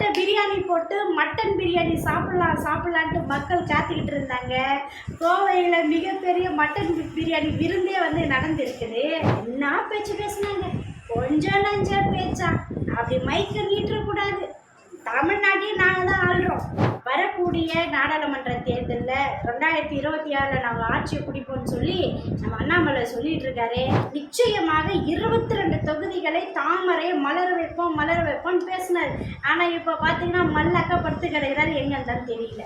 மட்டை பிரியாணி போட்டு மட்டன் பிரியாணி சாப்பிட்லாம் சாப்பிட்லான்ட்டு மக்கள் காத்துக்கிட்டு இருந்தாங்க. கோவையில் மிகப்பெரிய மட்டன் பிரியாணி விருந்தே வந்து நடந்திருக்குது. என்ன பேச்சு பேசுனாங்க? கொஞ்சம் நஞ்ச பேச்சா? அப்படி மைக்க நீட்டக்கூடாது. தமிழ்நாட்டையும் நாங்கள் தான் ஆள்றோம். வரக்கூடிய நாடாளுமன்ற தேர்தலில் ரெண்டாயிரத்தி இருபத்தி ஆறில் நாங்கள் ஆட்சியை பிடிப்போம்னு சொல்லி நம்ம அண்ணாமலை சொல்லிட்டு இருக்காரு. நிச்சயமாக இருபத்தி ரெண்டு தொகுதிகளை தாமரை மலர வைப்போம் மலர வைப்போம்னு பேசினார். ஆனால் இப்போ பார்த்தீங்கன்னா மல்லாக்கா படுத்து கிடக்கிறாரு எங்கன்னு தான் தெரியல.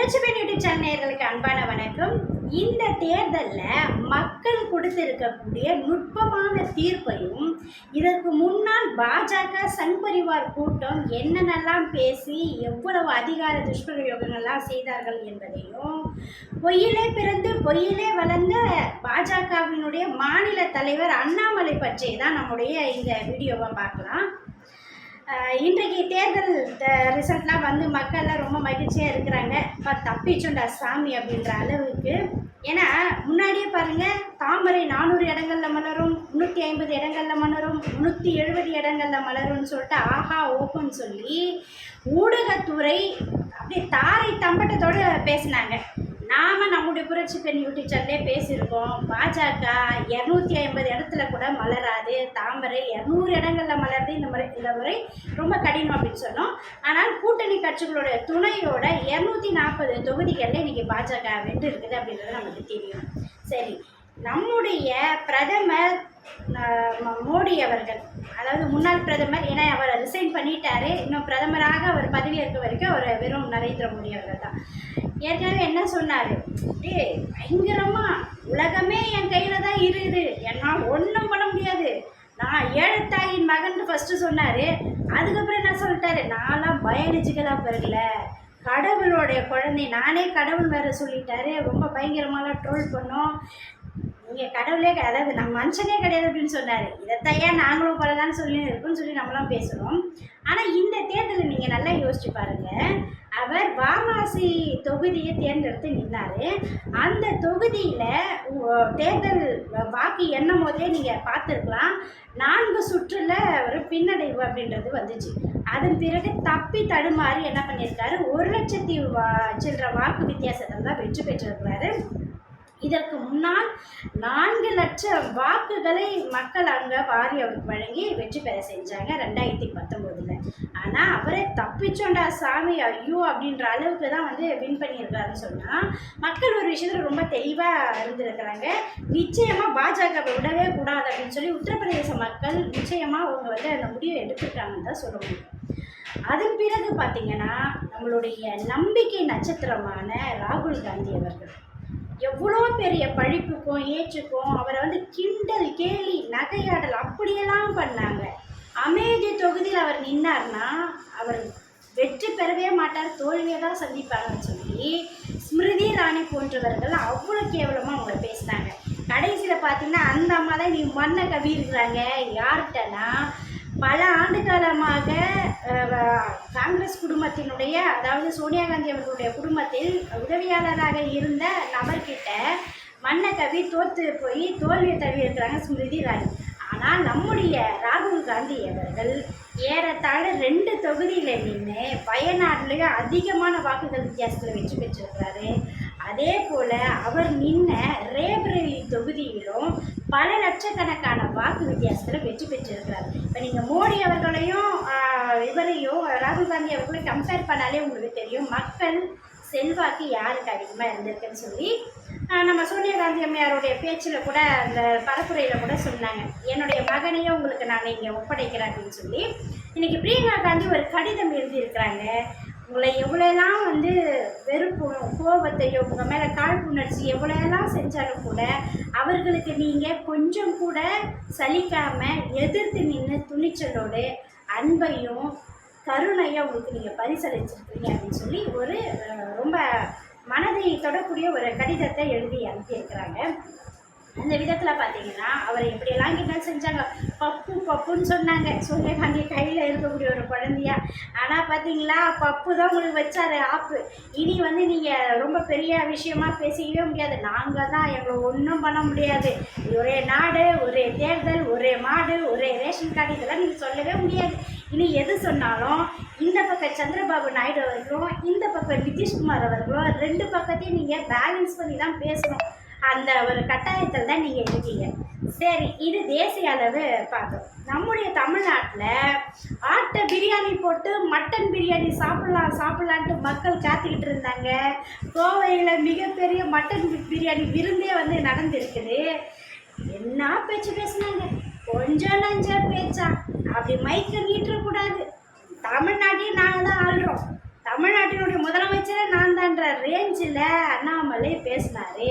பிரச்சனை யூடியூப் சேனல் நேர்களுக்கு அன்பான வணக்கம். இந்த தேர்தலில் மக்கள் கொடுத்திருக்கக்கூடிய நுட்பமான தீர்ப்பையும் இதற்கு முன்னால் பாஜக சங்பரிவார் கூட்டம் என்னென்னலாம் பேசி எவ்வளவு அதிகார துஷ்பிரயோகங்கள்லாம் செய்தார்கள் என்பதையும் பொய்யிலே பிறந்து பொய்யிலே வளர்ந்த பாஜகவினுடைய மாநில தலைவர் அண்ணாமலை பற்றி தான் நம்முடைய இந்த வீடியோவை பார்க்கலாம். இன்றைக்கு தேர்தல் ரிசல்ட்லாம் வந்து மக்கள்லாம் ரொம்ப மகிழ்ச்சியாக இருக்கிறாங்க. இப்போ தப்பிச்சுண்டா சாமி அப்படின்ற அளவுக்கு. ஏன்னா முன்னாடியே பாருங்கள் தாமரை நானூறு இடங்களில் மலரும் முந்நூற்றி ஐம்பது இடங்களில் மலரும் முந்நூற்றி எழுபது இடங்களில் மலரும்னு சொல்லிட்டு ஆஹா ஓப்பன் சொல்லி ஊடகத்துறை அப்படியே தாரை தம்பட்டத்தோடு பேசினாங்க. நாம நம்முடைய புரட்சி பெண் யூடியூப் சேனலே பேசியிருக்கோம். பாஜக இரநூத்தி ஐம்பது இடத்துல கூட மலராது. தாமரை இரநூறு இடங்களில் மலருது. இந்த முறை இந்த முறை ரொம்ப கடினம் அப்படின்னு சொன்னோம். ஆனால் கூட்டணி கட்சிகளோட துணையோட இரநூத்தி நாற்பது தொகுதிகளில் இன்றைக்கி பாஜக வென்று இருக்குது அப்படின்றது நமக்கு தெரியும். சரி நம்முடைய பிரதமர் மோடி அவர்கள் அதாவது முன்னாள் பிரதமர் ஏன்னா அவர் ரிசைன் பண்ணிட்டாரு. இன்னும் பிரதமராக அவர் பதவியேற்க வரைக்கும் அவர் வெறும் நரேந்திர மோடி அவர்கள் தான். ஏற்கனவே என்ன சொன்னார்? டே பயங்கரமாக உலகமே என் கையில் தான் இருக்குது. என்னால் ஒன்றும் பண்ண முடியாது. நான் ஏழத்தாயின் மகன் ஃபஸ்ட்டு சொன்னார். அதுக்கப்புறம் என்ன சொல்லிட்டாரு? நான்லாம் பயாலஜிக்கலாக பிறகுல கடவுளோடைய குழந்தை. நானே கடவுள் வேற சொல்லிட்டாரு. ரொம்ப பயங்கரமாலாம் ட்ரோல் பண்ணோம். நீங்கள் கடவுளே கிடையாது அதாவது நம்ம மனுஷனே கிடையாது அப்படின்னு சொன்னார். இதைத்தையா நாங்களும் போலதான் சொல்லி இருக்குன்னு சொல்லி நம்மளாம் பேசுகிறோம் ஆனால் இந்த தேர்தலில் நீங்கள் நல்லா யோசிச்சு பாருங்கள் அவர் வாரணாசி தொகுதியை தேர்ந்தெடுத்து நின்னார். அந்த தொகுதியில் தேர்தல் வாக்கு எண்ணும் போதே நீங்கள் பார்த்துருக்கலாம். நான்கு சுற்றுல ஒரு பின்னடைவு அப்படின்றது வந்துச்சு. அதன் பிறகு தப்பி தடுமாறி என்ன பண்ணியிருக்காரு? ஒரு லட்சத்தி வா சில்லற வாக்கு வித்தியாசத்தில் தான் வெற்றி பெற்றிருக்கிறாரு. இதற்கு முன்னால் நான்கு லட்சம் வாக்குகளை மக்கள் அங்கே வாரி அவருக்கு வழங்கி வெற்றி பெற செஞ்சாங்க ரெண்டாயிரத்தி பத்தொம்போதில் ஆனால் அவரே தப்பிச்சோண்டா சாமி ஐயோ! அப்படின்ற அளவுக்கு தான் வந்து வின் பண்ணியிருக்காருன்னு சொன்னால் மக்கள் ஒரு விஷயத்தில் ரொம்ப தெளிவாக இருந்திருக்கிறாங்க. நிச்சயமாக பாஜகவை விடவே கூடாது அப்படின்னு சொல்லி உத்தரப்பிரதேச மக்கள் நிச்சயமாக அவங்க வந்து அந்த முடிவை எடுத்துருக்காங்கன்னு தான் சொல்ல முடியும். அதன் பிறகு பார்த்தீங்கன்னா நம்மளுடைய நம்பிக்கை நட்சத்திரமான ராகுல் காந்தி அவர்கள். எவ்வளோ பெரிய பழிப்புக்கும் ஏற்றுக்கும் அவரை வந்து கிண்டல் கேலி நகையாடல் அப்படியெல்லாம் பண்ணாங்க. அமேதி தொகுதியில் அவர் நின்னார்னா அவர் வெற்றி பெறவே மாட்டார் தோல்வியை தான் சந்திப்பாங்கன்னு சொல்லி ஸ்மிருதி ராணி போன்றவர்கள் அவ்வளோ கேவலமாக அவங்கள பேசினாங்க. கடைசியில் பார்த்தீங்கன்னா அந்த அம்மா தான் நீ மண்ணை கவியிருக்கிறாங்க யார்கிட்டனா பல ஆண்டு காலமாக காங்கிரஸ் குடும்பத்தினுடைய அதாவது சோனியா காந்தி அவர்களுடைய குடும்பத்தில் உதவியாளராக இருந்த நபர்கிட்ட மண்ணை கவி தோற்று போய் தோல்வியை தழுவிருக்கிறாங்க ஸ்மிருதி ராணி ஆனால் நம்முடைய ராகுல் காந்தி அவர்கள் ஏறத்தாழ ரெண்டு தொகுதியில் நின்று வயநாட்டிலேயே அதிகமான வாக்குகள் வித்தியாசத்தில் வெற்றி பெற்றிருக்கிறாரு. அதே போல் அவர் நின்ன ரேபரேலி தொகுதியிலும் பல லட்சக்கணக்கான வாக்கு வித்தியாசத்தில் வெற்றி பெற்றிருக்கிறார். இப்போ நீங்கள் மோடி அவர்களையும் இவரையும் ராகுல் காந்தி அவர்களையும் கம்பேர் பண்ணாலே உங்களுக்கு தெரியும். மக்கள் செல்வாக்கு யாருக்கு அதிகமாக இருந்திருக்குன்னு சொல்லி நம்ம சோனியா காந்தி அம்மையாருடைய பேச்சில் கூட அந்த பரப்புரையில் கூட சொன்னாங்க. என்னுடைய மகனையும் உங்களுக்கு நான் இங்கே ஒப்படைக்கிறேன் அப்படின்னு சொல்லி. இன்னைக்கு பிரியங்கா காந்தி ஒரு கடிதம் எழுதியிருக்கிறாங்க. உங்களை எவ்வளோலாம் வந்து வெறுப்பும் கோபத்தையோ உங்கள் மேலே காழ்ப்புணர்ச்சி எவ்வளோலாம் செஞ்சாலும் கூட அவர்களுக்கு நீங்கள் கொஞ்சம் கூட சலிக்காமல் எதிர்த்து நின்று துணிச்சலோடு அன்பையும் கருணையும் உங்களுக்கு நீங்கள் பரிசளிச்சிருக்கீங்க அப்படின்னு சொல்லி ஒரு ரொம்ப மனதை தொடக்கூடிய ஒரு கடிதத்தை எழுதி அனுப்பியிருக்கிறாங்க. அந்த விதத்தில் பார்த்தீங்கன்னா அவரை எப்படியெல்லாம் கிண்டல் செஞ்சாங்க? பப்பு பப்புன்னு சொன்னாங்க. சூரியகாந்தி கையில் இருக்கக்கூடிய ஒரு குழந்தையா. ஆனால் பார்த்தீங்களா பப்பு தான் உங்களுக்கு வச்சார் ஆப்பு. இனி வந்து நீங்கள் ரொம்ப பெரிய விஷயமா பேசிக்கவே முடியாது. நாங்கள் தான் எங்களை ஒன்றும் பண்ண முடியாது. ஒரே நாடு ஒரே தேர்தல் ஒரே மாடு ஒரே ரேஷன் கார்டு இதெல்லாம் நீங்கள் சொல்லவே முடியாது. இனி எது சொன்னாலும் இந்த பக்கம் சந்திரபாபு நாயுடு அவர்களும் இந்த பக்கம் நிதிஷ்குமார் அவர்களும் ரெண்டு பக்கத்தையும் நீங்கள் பேலன்ஸ் பண்ணி தான் பேசணும். அந்த ஒரு கட்டாயத்தில் தான் நீங்கள் இருக்கீங்க. சரி இது தேசிய அளவு பார்க்கும் நம்முடைய தமிழ்நாட்டில் ஆட்டை பிரியாணி போட்டு மட்டன் பிரியாணி சாப்பிட்லாம் சாப்பிட்லான்ட்டு மக்கள் காத்துக்கிட்டு இருந்தாங்க. கோவையில் மிகப்பெரிய மட்டன் பிரியாணி விருந்தே வந்து நடந்திருக்குது. என்ன பேச்சு பேசுனாங்க? கொஞ்சம் நஞ்ச பேச்சா? அப்படி மைக்க நீட்டக்கூடாது. தமிழ்நாட்டையும் நாங்கள் தான் ஆள்றோம். தமிழ்நாட்டினுடைய முதலமைச்சரே நான் தான்ற ரேஞ்சில் அண்ணாமலை பேசினாரு.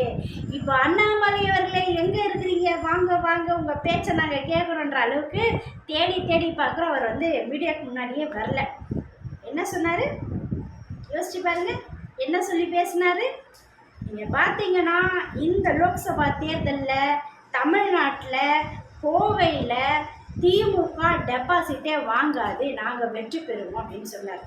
இப்போ அண்ணாமலை அவர்களே எங்கே இருக்கிறீங்க? வாங்க வாங்க. உங்கள் பேச்சை நாங்கள் கேட்குறோன்ற அளவுக்கு தேடி தேடி பார்க்குறோம். அவர் வந்து மீடியாவுக்கு முன்னாடியே வரல. என்ன சொன்னார்? யோசிச்சு பாருங்க. என்ன சொல்லி பேசினார்? நீங்கள் பார்த்தீங்கன்னா இந்த லோக்சபா தேர்தலில் தமிழ்நாட்டில் கோவையில் திமுக டெபாசிட்டே வாங்காது. நாங்கள் வெற்றி பெறுவோம். அப்படின்னு சொன்னார்.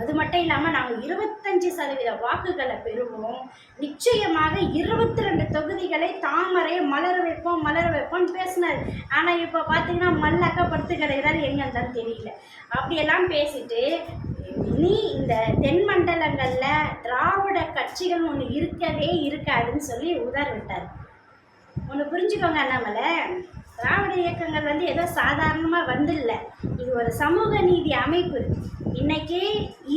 அது மட்டும் இல்லாமல் நாங்கள் இருபத்தஞ்சு சதவீத வாக்குகளை பெறுவோம். நிச்சயமாக இருபத்தி ரெண்டு தொகுதிகளை தாமரை மலர வைப்போம் மலர வைப்போம் பேசினார். ஆனால் இப்போ பார்த்தீங்கன்னா மல்லாக்கா படுத்து கிடைக்கிறார் எங்கே இருந்தாலும் தெரியல. அப்படியெல்லாம் பேசிட்டு இனி இந்த தென் மண்டலங்களில் திராவிட கட்சிகள் ஒன்று இருக்கவே இருக்காதுன்னு சொல்லி உதர் விட்டார் ஒன்று புரிஞ்சுக்கோங்க அண்ணாமலை. திராவிட இயக்கங்கள் வந்து ஏதோ சாதாரணமாக வந்துடல இது ஒரு சமூக நீதி அமைப்பு. இன்னைக்கு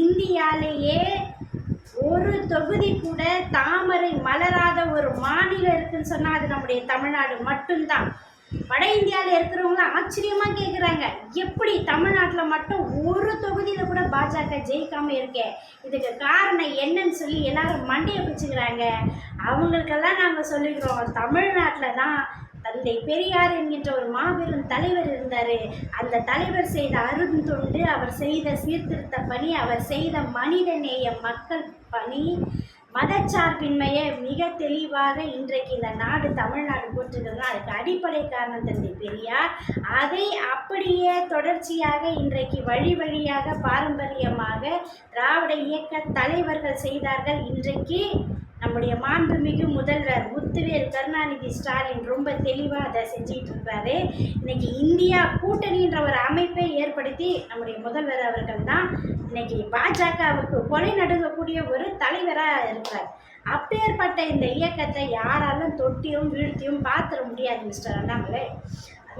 இந்தியாலேயே ஒரு தொகுதி கூட தாமரை மலராத ஒரு மாநிலம் இருக்குன்னு சொன்னால் அது நம்முடைய தமிழ்நாடு மட்டும்தான். வட இந்தியாவில் இருக்கிறவங்களாம் ஆச்சரியமாக கேட்குறாங்க எப்படி தமிழ்நாட்டில் மட்டும் ஒரு தொகுதியில் கூட பாஜக ஜெயிக்காமல் இருக்கே? இதுக்கு காரணம் என்னன்னு சொல்லி எல்லாரும் மண்டையை பிடிச்சிக்கிறாங்க. அவங்களுக்கெல்லாம் நாங்கள் சொல்லிக்கிறோம் தமிழ்நாட்டில் தான் தந்தை பெரியார் என்கின்ற ஒரு மாபெரும் தலைவர் இருந்தார். அந்த தலைவர் செய்த அருந்தொண்டு அவர் செய்த சீர்திருத்த பணி அவர் செய்த மனிதநேய மக்கள் பணி மதச்சார்பின்மையை மிக தெளிவாக இன்றைக்கு இந்த நாடு தமிழ்நாடு போட்டிருக்கிறதுனா அதுக்கு அடிப்படை காரணம் தந்தை பெரியார். அதை அப்படியே தொடர்ச்சியாக இன்றைக்கு வழி வழியாக பாரம்பரியமாக திராவிட இயக்க தலைவர்கள் செய்தார்கள். இன்றைக்கு நம்முடைய மாண்புமிகு முதல்வர் முத்துவேல் கருணாநிதி ஸ்டாலின் ரொம்ப தெளிவாக அதை செஞ்சுட்டு இருப்பாரு இன்னைக்கு இந்தியா கூட்டணின்ற ஒரு அமைப்பை ஏற்படுத்தி நம்முடைய முதல்வர் அவர்கள் தான் இன்னைக்கு பாஜகவுக்கு கொலை நடுங்கக்கூடிய ஒரு தலைவராக இருக்கிறார். அப்பேற்பட்ட இந்த இயக்கத்தை யாராலும் தொட்டியும் வீழ்த்தியும் பார்த்துட முடியாது மிஸ்டர் அண்ணாமலை.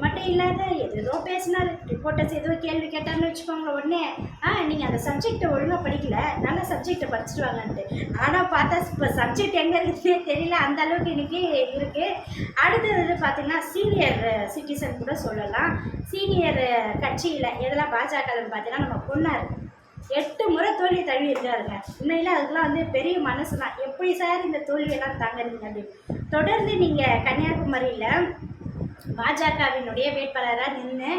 மட்டும் இல்லாத ஏதோ பேசினார். ரிப்போர்ட்டர்ஸ் ஏதோ கேள்வி கேட்டார்னு வச்சுக்கோங்க உடனே ஆ நீங்கள் அந்த சப்ஜெக்டை ஒழுங்காக படிக்கல. நல்ல சப்ஜெக்டை படிச்சுட்டு வாங்கன்ட்டு. ஆனால் பார்த்தா இப்போ சப்ஜெக்ட் எங்கே இருக்குதுன்னே தெரியல. அந்த அளவுக்கு இன்னைக்கு இருக்குது அடுத்தது பார்த்திங்கன்னா சீனியர் சிட்டிசன் கூட சொல்லலாம். சீனியர் கட்சியில் எதெல்லாம் பாஜகன்னு பார்த்தீங்கன்னா நம்ம பொண்ணார் எட்டு முறை தோல்வி தழுவி இருக்காருங்க உண்மையில் அதுக்கெல்லாம் வந்து பெரிய மனசு தான் எப்படி சார் இந்த தோல்வியெல்லாம் தாங்குறீங்க அப்படின்னு. தொடர்ந்து நீங்கள் கன்னியாகுமரியில் பாஜகவினுடைய வேட்பாளராக நின்று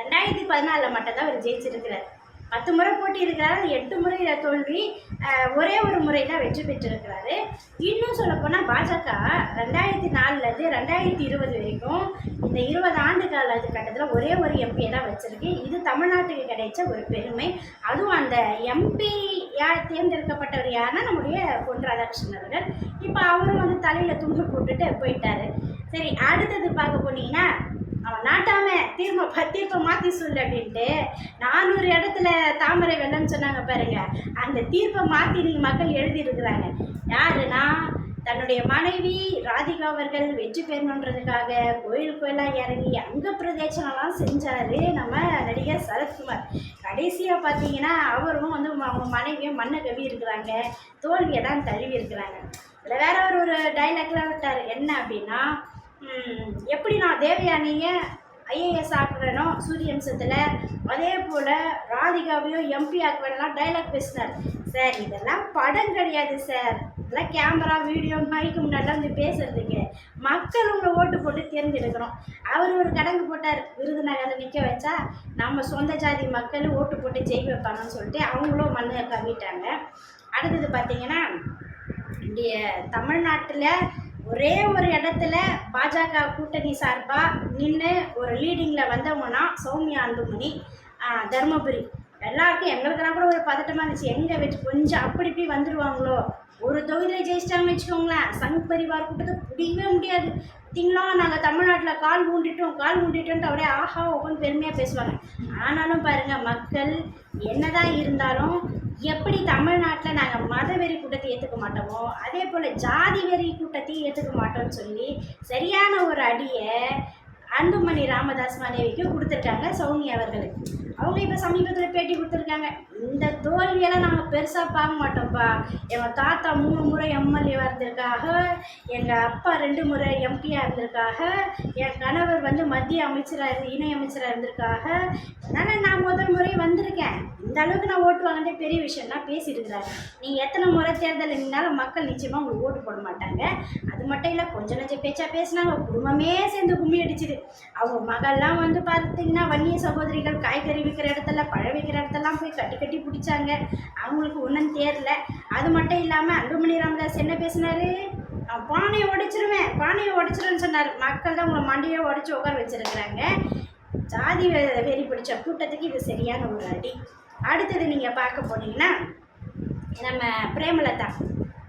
ரெண்டாயிரத்தி பதினாலில் மட்டும்தான் அவர் ஜெயிச்சிருக்கிறார். பத்து முறை போட்டி இருக்கிறார் எட்டு முறையில் தோல்வி ஒரே ஒரு முறை தான் வெற்றி பெற்றிருக்கிறாரு. இன்னும் சொல்லப்போனால் பாஜக ரெண்டாயிரத்தி நாலுலேருந்து ரெண்டாயிரத்தி இருபது வரைக்கும் இந்த இருபது ஆண்டு கால கட்டத்தில் ஒரே ஒரு எம்பியை தான் வச்சுருக்கு. இது தமிழ்நாட்டுக்கு கிடைச்ச ஒரு பெருமை. அதுவும் அந்த எம்பி யார் தேர்ந்தெடுக்கப்பட்டவர் யாருன்னா நம்முடைய பொன் ராதாகிருஷ்ணன் அவர்கள். இப்போ அவரும் வந்து தலையில் துண்டு போட்டுட்டு போயிட்டாரு. சரி அடுத்தது பார்க்க போனீங்கன்னா அவன் நாட்டாம தீர்ப்பை தீர்ப்பை மாற்றி சொல்லு அப்படின்ட்டு நானூறு இடத்துல தாமரை வெள்ளம்னு சொன்னாங்க பாருங்க. அந்த தீர்ப்பை மாற்றி நீங்கள் மக்கள் எழுதியிருக்கிறாங்க. யாருன்னா தன்னுடைய மனைவி ராதிகா அவர்கள் வெற்றி பெறணுன்றதுக்காக கோயில் கோயிலாக இறங்கி அங்க பிரதேசனம்லாம் செஞ்சார் நம்ம நடிகர் சரத்குமார். கடைசியாக பார்த்தீங்கன்னா அவரும் வந்து அவங்க மனைவியும் மண்ணை கவி இருக்கிறாங்க. தோல்வியை தான் தழுவி இருக்கிறாங்க. இதில் வேற ஒரு ஒரு டைலாக்லாம் விட்டார். என்ன அப்படின்னா எப்படி நான் தேவயானியை ஐஏஎஸ் ஆக்குறேனோ சூரியவம்சத்தில் அதே போல் ராதிகாவையும் எம்பி ஆக்குவேன்லாம் டைலாக் பேசினார். சார் இதெல்லாம் படம் கிடையாது சார் இதெல்லாம் கேமரா வீடியோ மைக்கு முன்னாடிலாம் வந்து பேசுறதுக்கு மக்கள் உங்களை ஓட்டு போட்டு தேர்ந்தெடுக்கிறோம் அவர் ஒரு கடங்கு போட்டார் விருதுநகரில் நிற்க வச்சா நம்ம சொந்த ஜாதி மக்கள் ஓட்டு போட்டு ஜெயி வைப்பாங்கன்னு சொல்லிட்டு அவங்களும் மண்ணை கவிட்டாங்க. அடுத்தது பார்த்தீங்கன்னா இங்கே தமிழ்நாட்டில் ஒரே ஒரு இடத்துல பாஜக கூட்டணி சார்பாக நின்று ஒரு லீடிங்கில் வந்தவங்கன்னா சௌமியா அன்புமணி தருமபுரி. எல்லாருக்கும் எங்களுக்கெல்லாம் கூட ஒரு பதட்டமாக இருந்துச்சு. எங்கே வச்சு கொஞ்சம் அப்படி இப்படி வந்துடுவாங்களோ ஒரு தொகுதியில் ஜெயிச்சிட்டாங்கன்னு வச்சுக்கோங்களேன். சங் பரிவார் கூட்டத்தை பிடிக்கவே முடியாது. பார்த்தீங்களா நாங்கள் தமிழ்நாட்டில் கால் ஊண்டிட்டோம் கால் ஊண்டிட்டோன்ட்டு அப்படியே ஆஹா ஒவ்வொன்று பெருமையாக பேசுவாங்க ஆனாலும் பாருங்கள் மக்கள் என்னதான் இருந்தாலும் எப்படி தமிழ்நாட்டில் நாங்கள் மதவெறி கூட்டத்தை ஏற்றுக்க மாட்டோமோ அதே போல் ஜாதி வெறி கூட்டத்தையும் ஏற்றுக்க மாட்டோம்னு சொல்லி சரியான ஒரு அடியை அன்புமணி ராமதாஸ் மனைவிக்கு கொடுத்துருக்காங்க சௌமி அவர்களுக்கு. அவங்க இப்போ சமீபத்தில் பேட்டி கொடுத்துருக்காங்க. இந்த தோல்வியெல்லாம் நாங்கள் பெருசாக பார்க்க மாட்டோம்ப்பா. எங்கள் தாத்தா மூணு முறை எம்எல்ஏவாக இருந்திருக்காக எங்கள் அப்பா ரெண்டு முறை எம்பியாக இருந்திருக்காக என் கணவர் வந்து மத்திய அமைச்சராக இருந்து இணை அமைச்சராக இருந்திருக்காக. அதனால் நான் முதல் முறை வந்திருக்கேன். இந்த அளவுக்கு நான் ஓட்டு வாங்கினதே பெரிய விஷயம் தான் பேசிட்டு இருக்கிறாங்க. நீங்கள் எத்தனை முறை தேர்தல் இருந்தாலும் மக்கள் நிச்சயமாக உங்களுக்கு ஓட்டு போட மாட்டாங்க. அது மட்டும் இல்லை கொஞ்ச நஞ்ச பேச்சா பேசினாங்க குடும்பமே சேர்ந்து கும்மி அடிச்சுது. அவங்க மகள்லாம் வந்து பார்த்தீங்கன்னா வன்னிய சகோதரிகள் காய்கறி விற்கிற இடத்துல பழம் விற்கிற இடத்தெல்லாம் போய் கட்டி கட்டி பிடிச்சாங்க. அவங்களுக்கு ஒன்றும் தேரல. அது மட்டும் இல்லாமல் அன்புமணி ராமதாஸ் என்ன பேசினாரு? நான் பானையை உடைச்சிருவேன் பானையை உடைச்சிருவேன்னு சொன்னார். மக்கள் தான் உங்களை மண்டையை உடைச்சி உட்கார வச்சிருக்கிறாங்க. ஜாதி வெறி பிடிச்ச கூட்டத்துக்கு இது சரியான ஒரு அடி. அடுத்தது நீங்கள் பார்க்க போனீங்கன்னா நம்ம பிரேமலதா.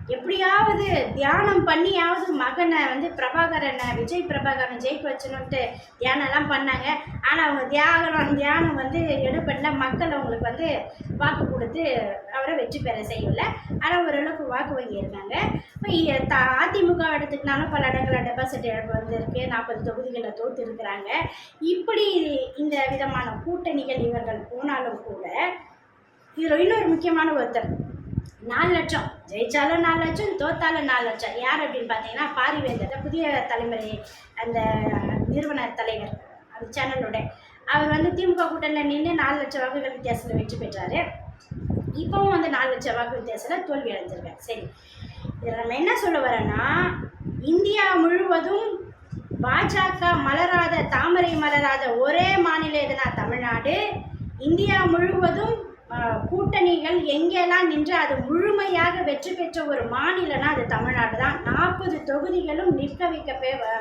எப்படியாவது தியானம் பண்ணியாவது மகனை வந்து பிரபாகரனை விஜய் பிரபாகரன் ஜெயிக்க வச்சணுன்ட்டு தியானம்லாம் பண்ணாங்க. ஆனால் அவங்க தியானம் தியானம் வந்து எடுப்படல மக்கள் அவங்களுக்கு வந்து வாக்கு கொடுத்து அவரை வெற்றி பெற செய்யல. ஆனால் ஓரளவுக்கு வாக்கு வாங்கியிருக்காங்க இப்போ த- அதிமுக எடுத்துக்கினாலும் பல இடங்களில் டெபாசிட் இழப்பு வந்திருக்கு. நாற்பது தொகுதிகளில் தோற்று இருக்கிறாங்க இப்படி இந்த விதமான கூட்டணிகள் இவர்கள் போனாலும் கூட இதில் இன்னொரு முக்கியமான ஒருத்தர் நாலு லட்சம். ஜெயிச்சாலும் நாலு லட்சம் தோத்தாலும் நாலு லட்சம். யார் அப்படின்னு பார்த்தீங்கன்னா பாரிவேந்தர் புதிய தலைமுறை அந்த நிறுவன தலைவர் அந்த சேனலோட. அவர் வந்து திமுக கூட்டணியில் நின்று நாலு லட்சம் வாக்குகள் வித்தியாசத்தில் வெற்றி பெற்றார். இப்போவும் வந்து நாலு லட்சம் வாக்கு வித்தியாசத்தில் தோல்வி அடைஞ்சிருக்காரு. சரி இதில் நம்ம என்ன சொல்ல வரேன்னா இந்தியா முழுவதும் பாஜக மலராத தாமரை மலராத ஒரே மாநிலம் எதுனா தமிழ்நாடு. இந்தியா முழுவதும் கூட்டணிகள் எங்கெல்லாம் நின்று அது முழுமையாக வெற்றி பெற்ற ஒரு மாநிலம்னா அது தமிழ்நாடு தான் நாற்பது தொகுதிகளும் நிற்க வைக்க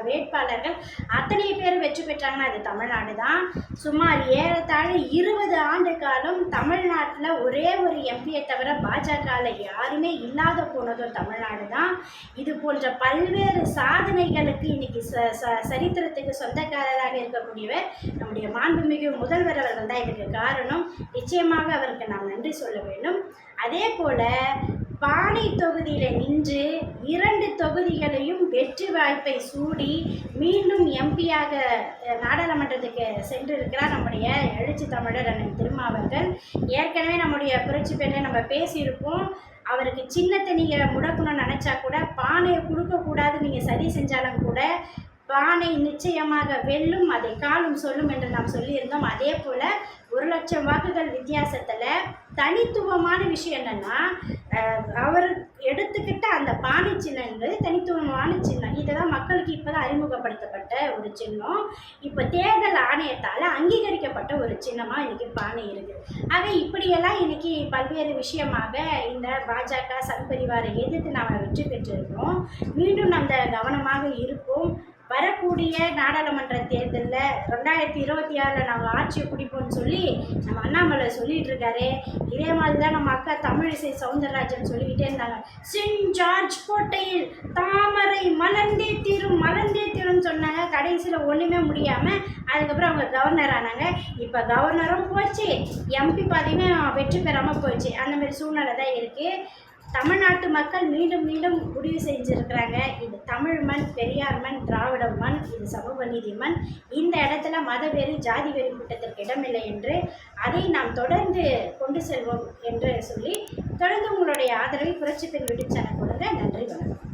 வேட்பாளர்கள் அத்தனை பேர் வெற்றி பெற்றாங்கன்னா அது தமிழ்நாடு தான் சுமார் ஏறத்தாழ இருபது ஆண்டு காலம் தமிழ்நாட்டில் ஒரே ஒரு எம்பியை தவிர பாஜகவில் யாருமே இல்லாத போனதும் தமிழ்நாடு தான் இது போன்ற பல்வேறு சாதனைகளுக்கு இன்னைக்கு ச ச சரித்திரத்துக்கு சொந்தக்காரராக இருக்கக்கூடியவர் நம்முடைய மாண்புமிகு முதல்வர் அவர்கள் தான் இதுக்கு காரணம் நிச்சயமாக அவருக்கு நாம் நன்றி சொல்ல வேண்டும். அதே போல பானை தொகுதியில் நின்று இரண்டு தொகுதிகளையும் வெற்றி வாய்ப்பை சூடி மீண்டும் எம்பியாக நாடாளுமன்றத்துக்கு சென்றிருக்கிறார் நம்முடைய எழுச்சி தமிழர் அண்ணன் திருமாவர்கள் ஏற்கனவே நம்முடைய புரட்சி பெண்ணை நம்ம பேசியிருப்போம். அவருக்கு சின்னத்தை நீங்கள் முடக்கணும்னு நினச்சா கூட பானையை கொடுக்கக்கூடாது நீங்கள் சரி செஞ்சாலும் கூட பானை நிச்சயமாக வெல்லும் அதை காலும் சொல்லும் என்று நாம் சொல்லியிருந்தோம். அதே போல் ஒரு லட்சம் வாக்குகள் வித்தியாசத்தில் தனித்துவமான விஷயம் என்னென்னா அவர் எடுத்துக்கிட்ட அந்த பானை சின்னம் என்பது தனித்துவமான சின்னம். இதை தான் மக்களுக்கு இப்போ தான் அறிமுகப்படுத்தப்பட்ட ஒரு சின்னம். இப்போ தேர்தல் ஆணையத்தால் அங்கீகரிக்கப்பட்ட ஒரு சின்னமாக இன்றைக்கி பானை இருக்குது ஆக இப்படியெல்லாம் இன்றைக்கி பல்வேறு விஷயமாக இந்த பாஜக சங்பரிவாரை எதிர்த்து நாம் வெற்றி பெற்றிருக்கிறோம். மீண்டும் அந்த கவனமாக இருப்போம். வரக்கூடிய நாடாளுமன்ற தேர்தலில் ரெண்டாயிரத்தி இருபத்தி ஆறில் நாங்கள் ஆட்சியை பிடிப்போம்னு சொல்லி நம்ம அண்ணாமலை சொல்லிட்டு இருக்காரு. இதே மாதிரி தான் நம்ம அக்கா தமிழிசை சவுந்தரராஜன் சொல்லிக்கிட்டே இருந்தாங்க. சென்ட் ஜார்ஜ் கோட்டையில் தாமரை மலர்ந்தே தீரும் மலர்ந்தே தீரும்னு சொன்னாங்க. கடைசியில் ஒன்றுமே முடியாமல் அதுக்கப்புறம் அவங்க கவர்னர் ஆனாங்க. இப்போ கவர்னரும் போச்சு. எம்பி பதவியும் வெற்றி பெறாமல் போச்சு. அந்த மாதிரி சூழ்நிலை தான் இருக்குது தமிழ்நாட்டு மக்கள் மீண்டும் மீண்டும் முடிவு செஞ்சுருக்கிறாங்க. இது தமிழ் மண் பெரியார் மண் திராவிட மண் இது சமூக நீதி மண். இந்த இடத்துல மதவெறி ஜாதி வெறி கூட்டத்திற்கு இடமில்லை என்று அதை நாம் தொடர்ந்து கொண்டு செல்வோம் என்று சொல்லி தொடர்ந்து உங்களுடைய ஆதரவை புரட்சி பெண் யூடியூப் சேனல் கொடுங்க நன்றி வணக்கம்.